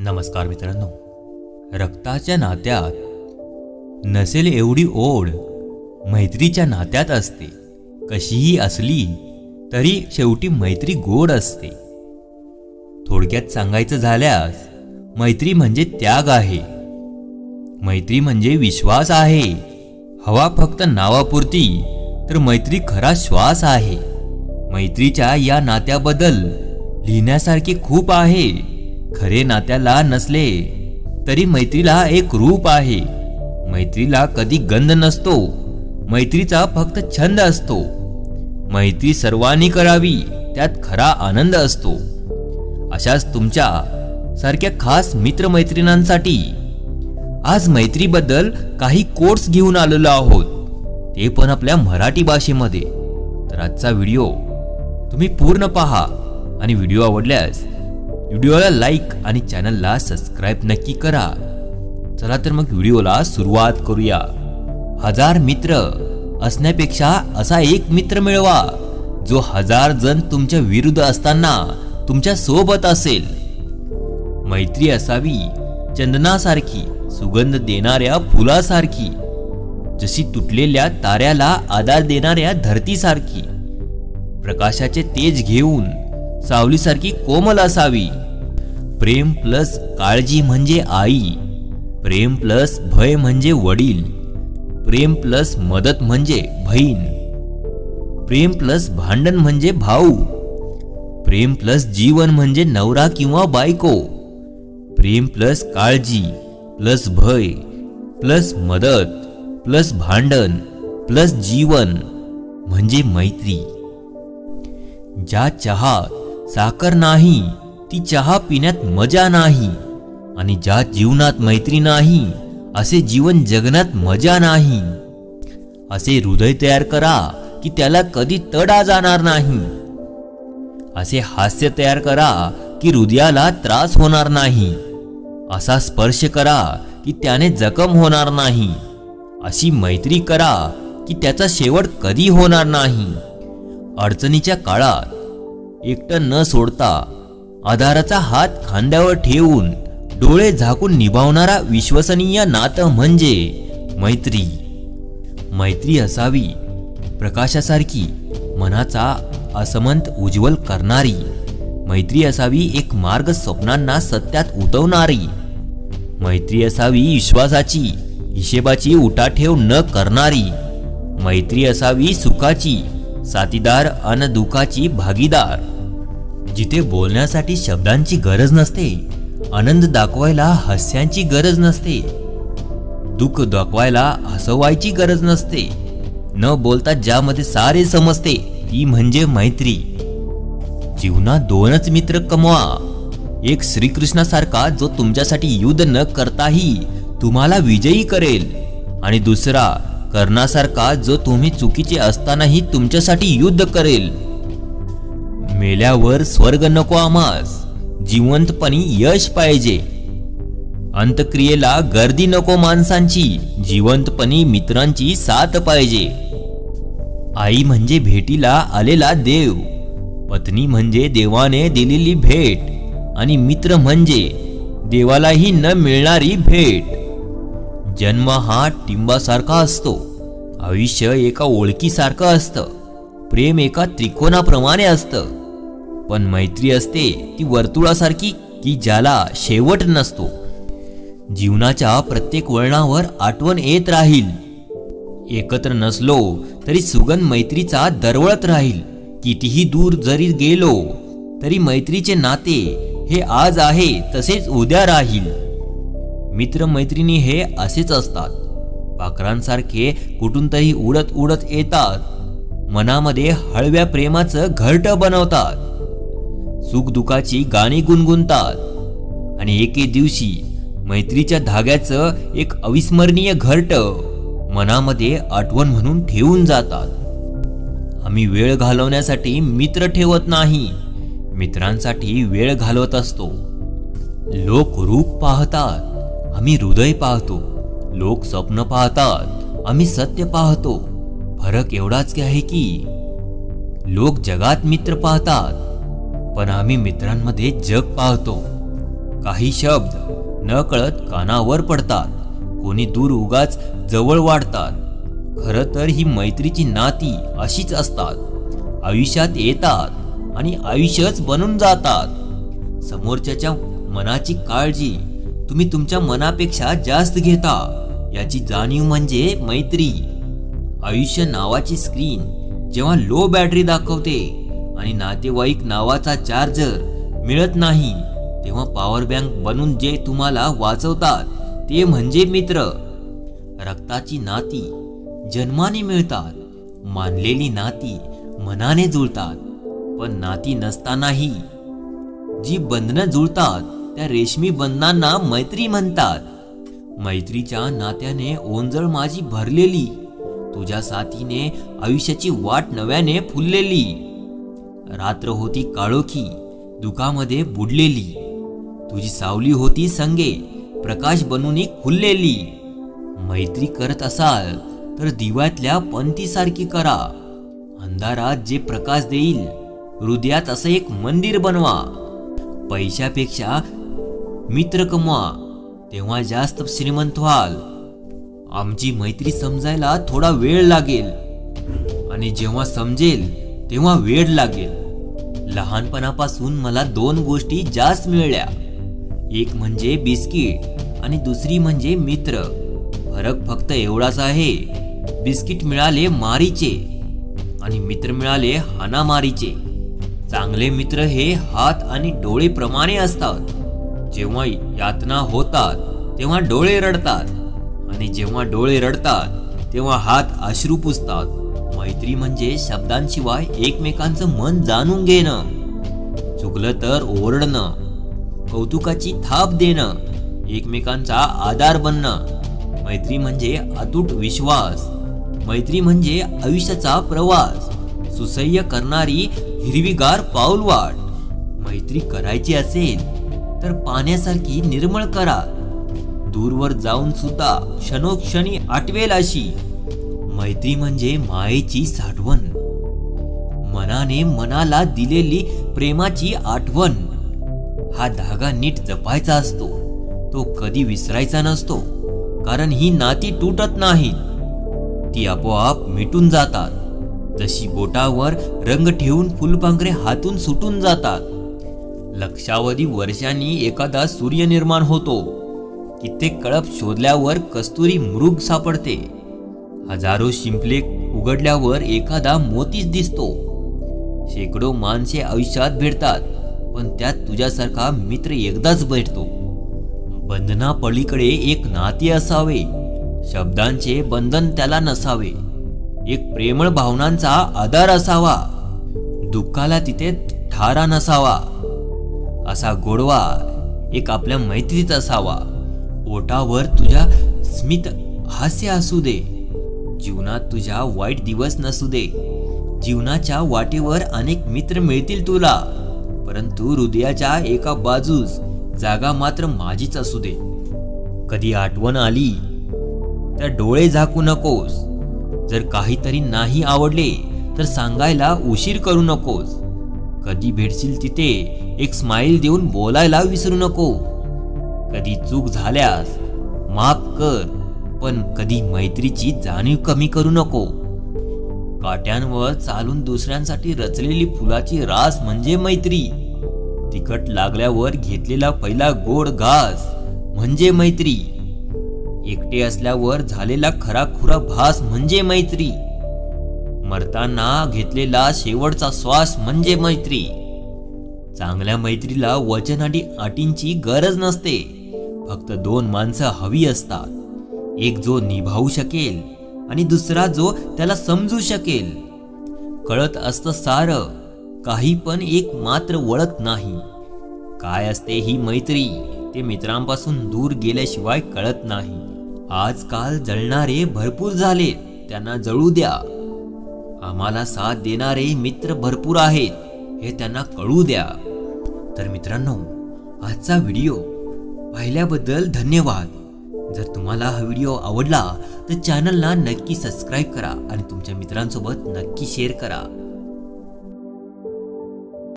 नमस्कार मित्रांनो. रक्ताच्या नात्यात नसेल एवढी ओढ मैत्रीच्या नात्यात असते. कशीही असली तरी शेवटी मैत्री गोड असते. थोडक्यात सांगायचं झाल्यास मैत्री म्हणजे त्याग आहे. मैत्री म्हणजे विश्वास आहे. हवा फक्त नावापुरती तर मैत्री खरा श्वास आहे. मैत्रीच्या या नात्याबद्दल लिहिण्यासारखे खूप आहे. खरे नात्याला नसले तरी मैत्रीला एक रूप आहे. मैत्रीला कधी गंध नसतो मैत्रीचा फक्त छंद असतो. मैत्री सर्वांनी करावी त्यात खरा आनंद असतो. अशाच तुमच्या सारख्या खास मित्रमैत्रिणींसाठी आज मैत्रीबद्दल काही कोर्स घेऊन आलेलो आहोत. ते पण आपल्या मराठी भाषेमध्ये. तर आजचा व्हिडिओ तुम्ही पूर्ण पहा आणि व्हिडिओ आवडल्यास व्हिडिओला लाईक आणि चॅनलला सबस्क्राईब नक्की करा. चला तर मग व्हिडिओला सुरुवात करूया. हजार मित्र असण्यापेक्षा असा एक मित्र मिळवा जो हजार जण तुमच्या विरुद्ध असताना तुमच्यासोबत असेल. मैत्री असावी चंदनासारखी सुगंध देणाऱ्या फुलासारखी जशी तुटलेल्या ताऱ्याला आधार देणाऱ्या धरतीसारखी प्रकाशाचे तेज घेऊन सावलीसारखी कोमल असावी. प्रेम प्लस काळजी म्हणजे आई. प्रेम प्लस भय म्हणजे वडील. प्रेम प्लस मदत म्हणजे बहीण. प्रेम प्लस भांडण म्हणजे भाऊ. प्रेम प्लस जीवन म्हणजे नवरा किंवा बायको. प्रेम प्लस काळजी प्लस भय प्लस मदत प्लस भांडण प्लस जीवन म्हणजे मैत्री. ज्या चहा साखर नाही ती चहा पिण्यात मजा नाही. आणि ज्या जीवनात मैत्री नाही असे जीवन जगण्यात मजा नाही. असे हृदय तयार करा की त्याला कधी तडा जाणार नाही. असे हास्य तयार करा की हृदयाला त्रास होणार नाही. असा स्पर्श करा की त्याने जखम होणार नाही. अशी मैत्री करा की त्याचा शेवट कधी होणार नाही. अडचणीच्या काळात एकटं न सोडता आधाराचा हात खांद्यावर ठेवून डोळे झाकून निभावणारा विश्वसनीय नातं म्हणजे मैत्री. मैत्री असावी प्रकाशासारखी मनाचा असमंत उज्ज्वल करणारी. मैत्री असावी एक मार्ग स्वप्नांना सत्यात उतवणारी. मैत्री असावी विश्वासाची हिशेबाची उठाठेव न करणारी. मैत्री असावी सुखाची साथीदार अन दुःखाची भागीदार. जिथे बोलण्यासाठी शब्दांची गरज नसते आनंद दाखवायला हास्यांची गरज नसते. दुःख दाखवायला हसवायची गरज नसते. न बोलता ज्यामध्ये सारे समजते ती म्हणजे मैत्री. जीवनात दोनच मित्र कमवा. एक श्रीकृष्णासारखा जो तुमच्यासाठी युद्ध न करताही तुम्हाला विजयी करेल आणि दुसरा कर्णासारखा जो तुम्ही चुकीचे असतानाही तुमच्यासाठी युद्ध करेल. मेल्यावर स्वर्ग नको आम्हास. जिवंतपणी यश पाहिजे. अंतक्रियेला गर्दी नको माणसांची. जिवंतपणी मित्रांची साथ पाहिजे. आई म्हणजे भेटीला आलेला देव. पत्नी म्हणजे देवाने दिलेली भेट. आणि मित्र म्हणजे देवालाही न मिळणारी भेट. जन्म हा टिंबासारखा असतो. आयुष्य एका ओळखीसारखं असतं. प्रेम एका त्रिकोणाप्रमाणे असतं. पण मैत्री असते ती वर्तुळासारखी की ज्याला शेवट नसतो. जीवनाच्या प्रत्येक वळणावर आठवण येत राहील. एकत्र नसलो तरी सुगंध मैत्रीचा दरवळत राहील. कितीही दूर जरी गेलो तरी मैत्रीचे नाते हे आज आहे तसेच उद्या राहील. मित्रमैत्रिणी हे असेच असतात. पाखरांसारखे कुठूनतरी उडत उडत येतात. मनामध्ये हळव्या प्रेमाचं घरट बनवतात. सुखदुखाची गाणी गुणगुणतात. आणि एके दिवशी मैत्रीच्या धाग्याचं एक अविस्मरणीय घरट मनामध्ये आठवण म्हणून ठेवून जातात. आम्ही वेळ घालवण्यासाठी मित्र ठेवत नाही. मित्रांसाठी वेळ घालवत असतो. लोक रूप पाहतात. आम्ही हृदय पाहतो लोक स्वप्न पाहतात आम्ही सत्य पाहतो. फरक एवढाच की आहे की लोक जगात मित्र पाहतात पण आम्ही मित्रांमध्ये जग पाहतो. काही शब्द न कळत कानावर पडतात कोणी दूर उगाच जवळ वाढतात. खरं तर ही मैत्रीची नाती अशीच असतात. आयुष्यात येतात आणि आयुष्यच बनून जातात. समोरच्याच्या मनाची काळजी तुम्ही तुमच्या मनापेक्षा जास्त घेता. याची जाणीव म्हणजे मैत्री. आयुष्य नावाची स्क्रीन जेव्हा लो बॅटरी दाखवते आणि नातेवाईक नावाचा चार्जर मिळत नाही तेव्हा पॉवर बँक बनून जे तुम्हाला वाचवतात ते म्हणजे मित्र. रक्ताची नाती जन्माने मिळतात मानलेली नाती मनाने जुळतात पण नाती नसतानाही जी बंधनं जुळतात त्या रेशमी बंधनांना मैत्री म्हणतात. मैत्रीच्या नात्याने ओंजळ माझी भरलेली. तुझ्या साथीने आयुष्याची वाट नव्याने फुललेली. रात्र होती काळोखी दुखामध्ये बुडलेली. तुझी सावली होती संगे प्रकाश बनून खुललेली मैत्री करत असाल तर दिव्यातल्या पंथीसारखी करा. अंधारात जे प्रकाश देईल हृदयात असं एक मंदिर बनवा. पैशापेक्षा मित्र कमवा तेव्हा जास्त श्रीमंत व्हाल. आमची मैत्री समजायला थोडा वेळ लागेल. आणि जेव्हा समजेल तेव्हा वेळ लागेल. लहानपणापासून मला दोन गोष्टी जास्त मिळल्या. एक म्हणजे बिस्किट आणि दुसरी म्हणजे मित्र. फरक फक्त एवढाच आहे. बिस्किट मिळाले मारीचे आणि मित्र मिळाले हानामारीचे चांगले मित्र हे हात आणि डोळे प्रमाणे असतात. जेव्हा यातना होतात तेव्हा डोळे रडतात. आणि जेव्हा डोळे रडतात तेव्हा हात अश्रू पुसतात. मैत्री म्हणजे शब्दांशिवाय एकमेकांचं मन जाणून घेणं. चुकलं तर ओरडणं. कौतुकाची थाप देणं. एकमेकांचा आधार बनणं. मैत्री म्हणजे अतूट विश्वास. मैत्री म्हणजे आयुष्याचा प्रवास. सुसह्य करणारी हिरवीगार पाऊलवाट. मैत्री करायची असेल तर पाण्यासारखी निर्मळ करा. दूरवर जाऊन सुद्धा क्षणोक्षणी आठवेल अशी. मैत्री म्हणजे मायेची साठवण. मनाने मनाला दिलेली प्रेमाची आठवण. हा धागा नीट जपायचा असतो. तो कधी विसरायचा नसतो. कारण ही नाती तुटत नाहीत ती आपोआप मिटून जातात. जशी बोटावर रंग ठेवून फुलपांखरे हातून सुटून जातात. लक्षावधी वर्षांनी एखादा सूर्य निर्माण होतो. कित्येक कळप शोधल्यावर कस्तुरी मृग सापडते. हजारो शिंपले उघडल्यावर एखादा मोतीच दिसतो. शेकडो माणसे आयुष्यात भेटतात पण त्यात तुझ्यासारखा मित्र एकदाच भेटतो. बंधना पलीकडे एक नाते असावे. शब्दांचे बंधन त्याला नसावे. एक प्रेमळ भावनांचा आधार असावा. दुःखाला तिथे ठारा नसावा. असा गोडवा एक आपल्या मैत्रीत असावा. ओटावर तुझ्या स्मित हास्य असू दे. जीवनात तुझ्या वाईट दिवस नसू दे. जीवनाच्या वाटेवर अनेक मित्र मिळतील तुला. परंतु हृदयाच्या एका बाजूस जागा मात्र माझीच असू दे. कधी आठवण आली तर डोळे झाकू नकोस. जर काहीतरी नाही आवडले तर सांगायला उशीर करू नकोस. कधी भेटशील तिथे एक स्माईल देऊन बोलायला विसरू नको. कधी चूक झाल्यास माफ कर पण कधी मैत्रीची जाणीव कमी करू नको. काट्यांवर चालून दुसऱ्यांसाठी रचलेली फुलाची रास म्हणजे मैत्री. तिखट लागल्यावर घेतलेला पहिला गोड घास म्हणजे मैत्री. एकटे असल्यावर झालेला खरा खुरा भास म्हणजे मैत्री. मरताना घेतलेला शेवटचा श्वास म्हणजे मैत्री. चांगल्या मैत्रीला वचन आणि अटींची गरज नसते. फक्त दोन माणसं हवी असतात. एक जो निभावू शकेल आणि दुसरा जो त्याला समजू शकेल. कळत असतं सार काही पण एक मात्र वळत नाही. काय असते ही मैत्री ते मित्रांपासून दूर गेल्याशिवाय कळत नाही. आजकाल जळणारे भरपूर झाले त्यांना जळू द्या. आम्हाला साथ देणारे मित्र भरपूर आहेत. हे त्यांना कळू द्या. तर मित्रांनो आजचा व्हिडिओ पाहिल्याबद्दल धन्यवाद. जर तुम्हाला हा व्हिडिओ आवडला तर चॅनलला नक्की सबस्क्राईब करा आणि तुमच्या मित्रांसोबत नक्की शेअर करा.